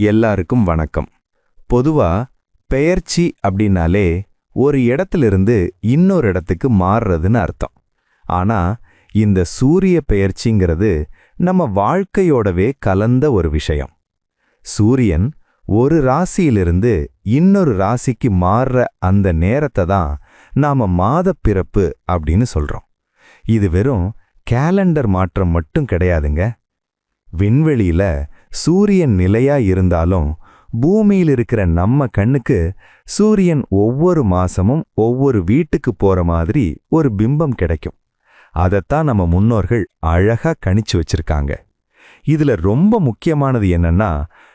எல்லாருக்கும் வணக்கம். பொதுவா பெயர்ச்சி அப்படின்னாலே ஒரு இடத்திலிருந்து இன்னொரு இடத்துக்கு மாறுறதுன்னு அர்த்தம். ஆனா இந்த சூரிய பெயர்ச்சிங்கிறது நம்ம வாழ்க்கையோடவே கலந்த ஒரு விஷயம். சூரியன் ஒரு ராசியிலிருந்து இன்னொரு ராசிக்கு மாறுற அந்த நேரத்தை தான் நாம மாதப் பிறப்பு அப்படின்னு சொல்றோம். இது வெறும் கேலண்டர் மாற்றம் மட்டும் கிடையாதுங்க. விண்வெளியில சூரியன் நிலையா இருந்தாலும் பூமியில் இருக்கிற நம்ம கண்ணுக்கு சூரியன் ஒவ்வொரு மாசமும் ஒவ்வொரு வீட்டுக்கு போற மாதிரி ஒரு பிம்பம் கிடைக்கும். அதைத்தான் நம்ம முன்னோர்கள் அழகா கணிச்சு வச்சிருக்காங்க. இதுல ரொம்ப முக்கியமானது என்னன்னா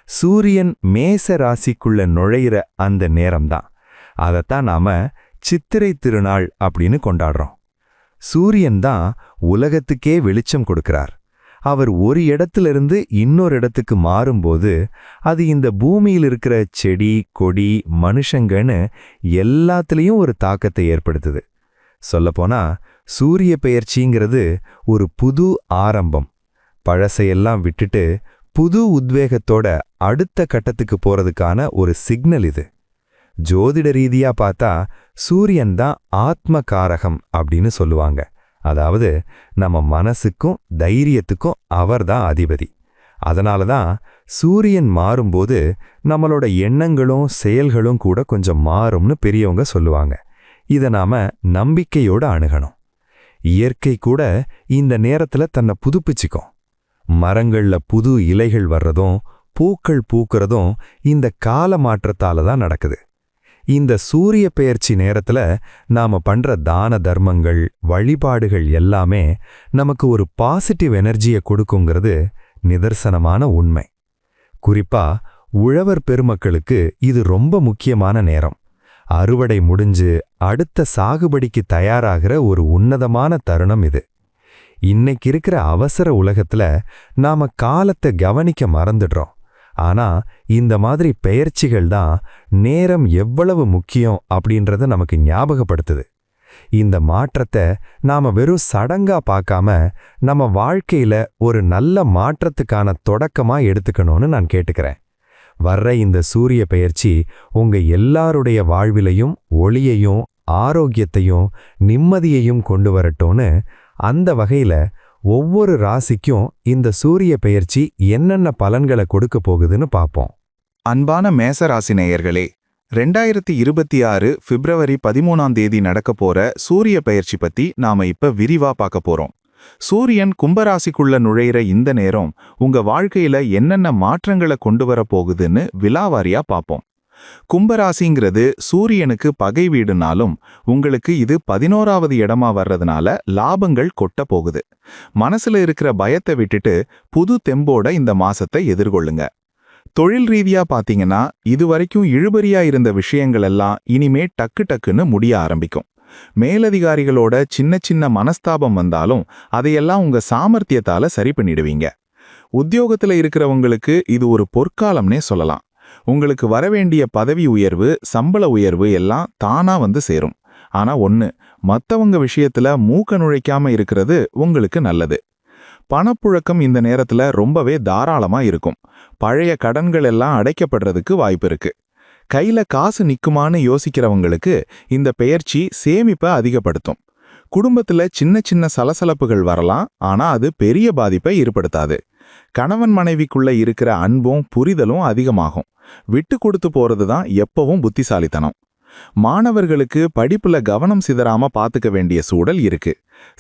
சூரியன் மேச ராசிக்குள்ள நுழையிற அந்த நேரம்தான். அதைத்தான் நாம சித்திரை திருநாள் அப்படின்னு கொண்டாடுறோம். சூரியன் தான் உலகத்துக்கே வெளிச்சம் கொடுக்கிறார். அவர் ஒரு இடத்திலிருந்து இன்னொரு இடத்துக்கு மாறும்போது அது இந்த பூமியில் இருக்கிற செடி கொடி மனுஷங்கன்னு எல்லாத்துலேயும் ஒரு தாக்கத்தை ஏற்படுத்துது. சொல்லப்போனா சூரிய பெயர்ச்சிங்கிறது ஒரு புது ஆரம்பம். பழசையெல்லாம் விட்டுட்டு புது உத்வேகத்தோட அடுத்த கட்டத்துக்கு போறதுக்கான ஒரு சிக்னல் இது. ஜோதிட ரீதியா பார்த்தா சூரியன் தான் ஆத்மகாரகம் அப்படின்னு சொல்லுவாங்க. அதாவது நம்ம மனசுக்கும் தைரியத்துக்கும் அவர்தான் அதிபதி. அதனால தான் சூரியன் மாறும்போது நம்மளோட எண்ணங்களும் செயல்களும் கூட கொஞ்சம் மாறும்னு பெரியவங்க சொல்லுவாங்க. இதை நாம நம்பிக்கையோட அணுகணும். இயற்கை கூட இந்த நேரத்துல தன்னை புதுப்பிச்சுக்கும். மரங்கள்ல புது இலைகள் வர்றதும் பூக்கள் பூக்கிறதும் இந்த கால மாற்றத்தால தான் நடக்குது. இந்த சூரிய பெயர்ச்சி நேரத்துல நாம பண்ற தான தர்மங்கள் வழிபாடுகள் எல்லாமே நமக்கு ஒரு பாசிட்டிவ் எனர்ஜியை கொடுக்குங்கிறது நிதர்சனமான உண்மை. குறிப்பா உழவர் பெருமக்களுக்கு இது ரொம்ப முக்கியமான நேரம். அறுவடை முடிஞ்சு அடுத்த சாகுபடிக்கு தயாராகிற ஒரு உன்னதமான தருணம் இது. இன்னைக்கு இருக்கிற அவசர உலகத்துல நாம காலத்தை கவனிக்க மறந்துடுறோம். ஆனா இந்த மாதிரி பெயர்ச்சிகள் தான் நேரம் எவ்வளவு முக்கியம் அப்படின்றத நமக்கு ஞாபகப்படுத்துது. இந்த மாற்றத்தை நாம வெறும் சடங்கா பார்க்காம நம்ம வாழ்க்கையில ஒரு நல்ல மாற்றத்துக்கான தொடக்கமா எடுத்துக்கணும்னு நான் கேட்டுக்கிறேன். வர்ற இந்த சூரிய பெயர்ச்சி உங்க எல்லாருடைய வாழ்விலையும் ஒளியையும் ஆரோக்கியத்தையும் நிம்மதியையும் கொண்டு வரட்டும்னு அந்த வகையில ஒவ்வொரு ராசிக்கும் இந்த சூரிய பெயர்ச்சி என்னென்ன பலன்களை கொடுக்க போகுதுன்னு பார்ப்போம். அன்பான மேசராசி நேயர்களே ரெண்டாயிரத்தி இருபத்தி ஆறு பிப்ரவரி பதிமூணாம் தேதி நடக்க போற சூரிய பெயர்ச்சி பத்தி நாம இப்ப விரிவா பார்க்க போறோம். சூரியன் கும்பராசிக்குள்ள நுழையிற இந்த நேரம் உங்க வாழ்க்கையில என்னென்ன மாற்றங்களை கொண்டு வர போகுதுன்னு விலாவாரியா பார்ப்போம். கும்பராசிங்கிறது சூரியனுக்கு பகை வீடுனாலும் உங்களுக்கு இது பதினோராவது இடமா வர்றதுனால லாபங்கள் கொட்ட போகுது. மனசுல இருக்கிற பயத்தை விட்டுட்டு புது தெம்போட இந்த மாசத்தை எதிர்கொள்ளுங்க. தொழில் ரீதியா பாத்தீங்கன்னா இதுவரைக்கும் இழுபறியா இருந்த விஷயங்கள் எல்லாம் இனிமே டக்கு டக்குன்னு முடிய ஆரம்பிக்கும். மேலதிகாரிகளோட சின்ன சின்ன மனஸ்தாபம் வந்தாலும் அதையெல்லாம் உங்க சாமர்த்தியத்தால சரி பண்ணிடுவீங்க. உத்தியோகத்துல இருக்கிறவங்களுக்கு இது ஒரு பொற்காலம்னே சொல்லலாம். உங்களுக்கு வரவேண்டிய பதவி உயர்வு சம்பள உயர்வு எல்லாம் தானா வந்து சேரும். ஆனா ஒன்று மற்றவங்க விஷயத்துல மூக்க நுழைக்காம இருக்கிறது உங்களுக்கு நல்லது. பணப்புழக்கம் இந்த நேரத்துல ரொம்பவே தாராளமா இருக்கும். பழைய கடன்கள் எல்லாம் அடைக்கப்படுறதுக்கு வாய்ப்பு இருக்கு. கையில காசு நிக்குமான்னு யோசிக்கிறவங்களுக்கு இந்த பெயர்ச்சி சேமிப்பை அதிகப்படுத்தும். குடும்பத்துல சின்ன சின்ன சலசலப்புகள் வரலாம் ஆனா அது பெரிய பாதிப்பை ஏற்படுத்தாது. கணவன் மனைவிக்குள்ள இருக்கிற அன்பும் புரிதலும் அதிகமாகும். விட்டு கொடுத்து போறது தான் எப்பவும் புத்திசாலித்தனம். மாணவர்களுக்கு படிப்புல கவனம் சிதறாம பாத்துக்க வேண்டிய சூழல் இருக்கு.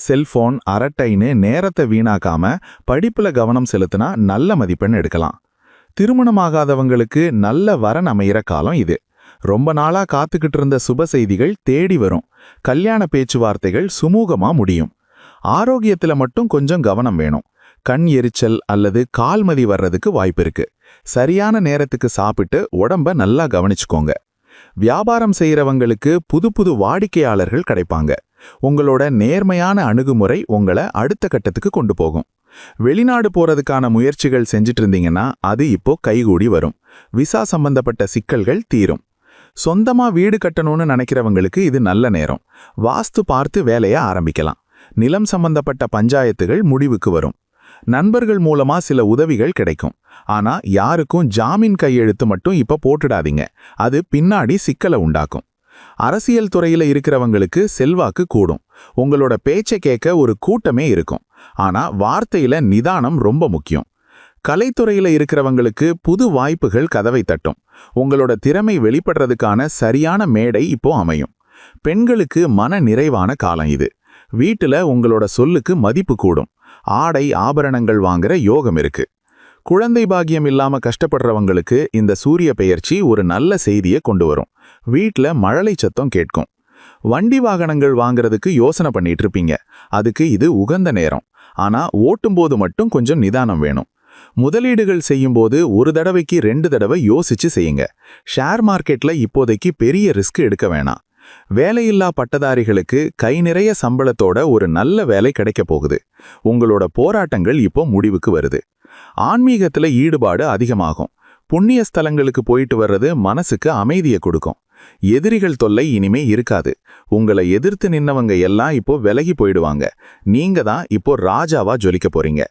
செல்போன் அரட்டைன்னு நேரத்தை வீணாக்காம படிப்புல கவனம் செலுத்தினா நல்ல மதிப்பெண் எடுக்கலாம். திருமணமாகாதவங்களுக்கு நல்ல வரன் அமையிற காலம் இது. ரொம்ப நாளா காத்துக்கிட்டு இருந்த சுப செய்திகள் தேடி வரும். கல்யாண பேச்சுவார்த்தைகள் சுமூகமா முடியும். ஆரோக்கியத்துல மட்டும் கொஞ்சம் கவனம் வேணும். கண் எரிச்சல் அல்லது கால்மதி வர்றதுக்கு வாய்ப்பு இருக்கு. சரியான நேரத்துக்கு சாப்பிட்டு உடம்ப நல்லா கவனிச்சுக்கோங்க. வியாபாரம் செய்யறவங்களுக்கு புது புது வாடிக்கையாளர்கள் கிடைப்பாங்க. உங்களோட நேர்மையான அணுகுமுறை உங்களை அடுத்த கட்டத்துக்கு கொண்டு போகும். வெளிநாடு போறதுக்கான முயற்சிகள் செஞ்சிட்டு இருந்தீங்கன்னா அது இப்போ கைகூடி வரும். விசா சம்பந்தப்பட்ட சிக்கல்கள் தீரும். சொந்தமா வீடு கட்டணும்னு நினைக்கிறவங்களுக்கு இது நல்ல நேரம். வாஸ்து பார்த்து வேலையை ஆரம்பிக்கலாம். நிலம் சம்பந்தப்பட்ட பஞ்சாயத்துகள் முடிவுக்கு வரும். நண்பர்கள் மூலமா சில உதவிகள் கிடைக்கும். ஆனா யாருக்கும் ஜாமீன் கையெழுத்து மட்டும் இப்ப போட்டுடாதீங்க. அது பின்னாடி சிக்கலை உண்டாக்கும். அரசியல் துறையில இருக்கிறவங்களுக்கு செல்வாக்கு கூடும். உங்களோட பேச்சை கேட்க ஒரு கூட்டமே இருக்கும். ஆனா வார்த்தையில நிதானம் ரொம்ப முக்கியம். கலைத்துறையில இருக்கிறவங்களுக்கு புது வாய்ப்புகள் கதவை தட்டும். உங்களோட திறமை வெளிப்படுறதுக்கான சரியான மேடை இப்போ அமையும். பெண்களுக்கு மன நிறைவான காலம் இது. வீட்டுல உங்களோட சொல்லுக்கு மதிப்பு கூடும். ஆடை ஆபரணங்கள் வாங்குற யோகம் இருக்கு. குழந்தை பாக்கியம் இல்லாம கஷ்டப்படுறவங்களுக்கு இந்த சூரிய பெயர்ச்சி ஒரு நல்ல செய்தியை கொண்டு வரும். வீட்ல மழலை சத்தம் கேட்கும். வண்டி வாகனங்கள் வாங்குறதுக்கு யோசனை பண்ணிட்டு இருப்பீங்க. அதுக்கு இது உகந்த நேரம். ஆனா ஓட்டும்போது மட்டும் கொஞ்சம் நிதானம் வேணும். முதலீடுகள் செய்யும்போது ஒரு தடவைக்கு ரெண்டு தடவை யோசிச்சு செய்யுங்க. ஷேர் மார்க்கெட்ல இப்போதைக்கு பெரிய ரிஸ்க் எடுக்க வேணாம். வேலையில்லா பட்டதாரிகளுக்கு கை நிறைய சம்பளத்தோட ஒரு நல்ல வேலை கிடைக்க போகுது. உங்களோட போராட்டங்கள் இப்போ முடிவுக்கு வருது. ஆன்மீகத்துல ஈடுபாடு அதிகமாகும். புண்ணிய ஸ்தலங்களுக்கு போயிட்டு வர்றது மனசுக்கு அமைதியை கொடுக்கும். எதிரிகள் தொல்லை இனிமே இருக்காது. உங்களை எதிர்த்து நின்னவங்க எல்லாம் இப்போ விலகி போயிடுவாங்க. நீங்க தான் இப்போ ராஜாவா ஜொலிக்க போறீங்க.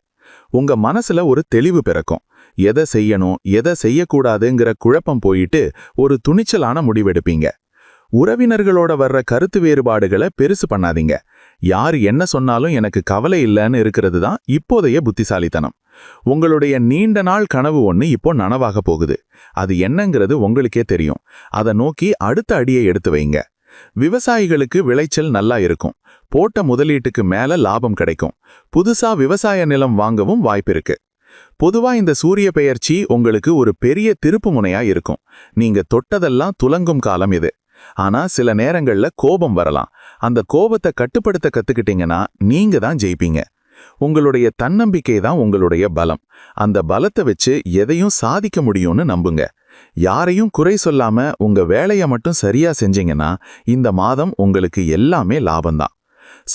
உங்க மனசுல ஒரு தெளிவு பிறக்கும். எதை செய்யணும் எதை செய்யக்கூடாதுங்கிற குழப்பம் போயிட்டு ஒரு துணிச்சலான முடிவெடுப்பீங்க. உறவினர்களோட வர்ற கருத்து வேறுபாடுகளை பெருசு பண்ணாதீங்க. யார் என்ன சொன்னாலும் எனக்கு கவலை இல்லைன்னு இருக்கிறது தான் இப்போதைய புத்திசாலித்தனம். உங்களுடைய நீண்ட நாள் கனவு ஒன்று இப்போ நனவாக போகுது. அது என்னங்கிறது உங்களுக்கே தெரியும். அதை நோக்கி அடுத்த அடியை எடுத்து வைங்க. விவசாயிகளுக்கு விளைச்சல் நல்லா இருக்கும். போட்ட முதலீட்டுக்கு மேல லாபம் கிடைக்கும். புதுசா விவசாய நிலம் வாங்கவும் வாய்ப்பிருக்கு பொதுவா இந்த சூரிய பெயர்ச்சி உங்களுக்கு ஒரு பெரிய திருப்பு முனையா இருக்கும். நீங்க தொட்டதெல்லாம் துலங்கும் காலம் இது. ஆனா சில நேரங்கள்ல கோபம் வரலாம். அந்த கோபத்தை கட்டுப்படுத்த கத்துக்கிட்டீங்கன்னா நீங்க தான் ஜெயிப்பீங்க. உங்களுடைய தன்னம்பிக்கை தான் உங்களுடைய பலம். அந்த பலத்தை வச்சு எதையும் சாதிக்க முடியும்னு நம்புங்க. யாரையும் குறை சொல்லாம உங்க வேலையை மட்டும் சரியா செஞ்சீங்கன்னா இந்த மாதம் உங்களுக்கு எல்லாமே லாபம்தான்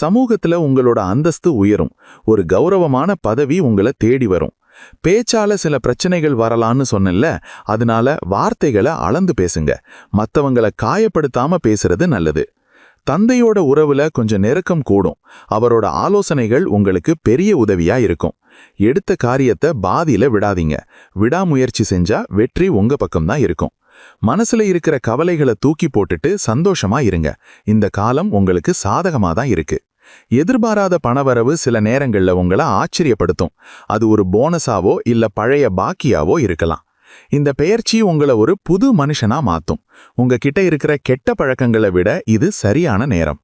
சமூகத்துல உங்களோட அந்தஸ்து உயரும். ஒரு கௌரவமான பதவி உங்களை தேடி வரும். பேச்சால சில பிரச்சனைகள் வரலான்னு சொன்னேன்ல அதனால வார்த்தைகளை அளந்து பேசுங்க. மத்தவங்கள காயப்படுத்தாம பேசுறது நல்லது. தந்தையோட உறவுல கொஞ்சம் நெருக்கம் கூடும். அவரோட ஆலோசனைகள் உங்களுக்கு பெரிய உதவியா இருக்கும். எடுத்த காரியத்தை பாதியில விடாதீங்க. விடாமுயற்சி செஞ்சா வெற்றி உங்க பக்கம்தான் இருக்கும். மனசுல இருக்கிற கவலைகளை தூக்கி போட்டுட்டு சந்தோஷமா இருங்க. இந்த காலம் உங்களுக்கு சாதகமா தான் இருக்கு. எதிர்பாராத பணவரவு சில நேரங்கள்ல உங்களை ஆச்சரியப்படுத்தும். அது ஒரு போனஸாவோ இல்ல பழைய பாக்கியாவோ இருக்கலாம். இந்த பெயர்ச்சி உங்களை ஒரு புது மனுஷனா மாத்தும். உங்ககிட்ட இருக்கிற கெட்ட பழக்கங்களை விட இது சரியான நேரம்.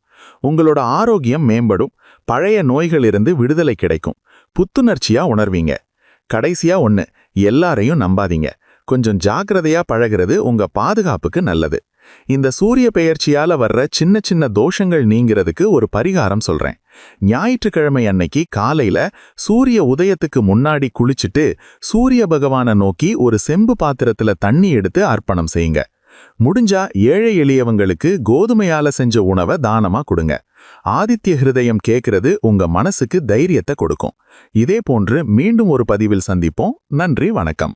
உங்களோட ஆரோக்கியம் மேம்படும். பழைய நோய்களிலிருந்து விடுதலை கிடைக்கும். புத்துணர்ச்சியா உணர்வீங்க. கடைசியா ஒன்று எல்லாரையும் நம்பாதீங்க. கொஞ்சம் ஜாக்கிரதையா பழகிறது உங்க பாதுகாப்புக்கு நல்லது. இந்த சூரிய பெயர்ச்சியால வர்ற சின்ன சின்ன தோஷங்கள் நீங்கிறதுக்கு ஒரு பரிகாரம் சொல்றேன். ஞாயிற்றுக்கிழமை அன்னைக்கு காலையில சூரிய உதயத்துக்கு முன்னாடி குளிச்சுட்டு சூரிய பகவானை நோக்கி ஒரு செம்பு பாத்திரத்துல தண்ணி எடுத்து அர்ப்பணம் செய்யுங்க. முடிஞ்சா ஏழை எளியவங்களுக்கு கோதுமையால செஞ்ச உணவை தானமா கொடுங்க. ஆதித்ய ஹிருதயம் கேட்கிறது உங்க மனசுக்கு தைரியத்தை கொடுக்கும். இதே போன்று மீண்டும் ஒரு பதிவில் சந்திப்போம். நன்றி வணக்கம்.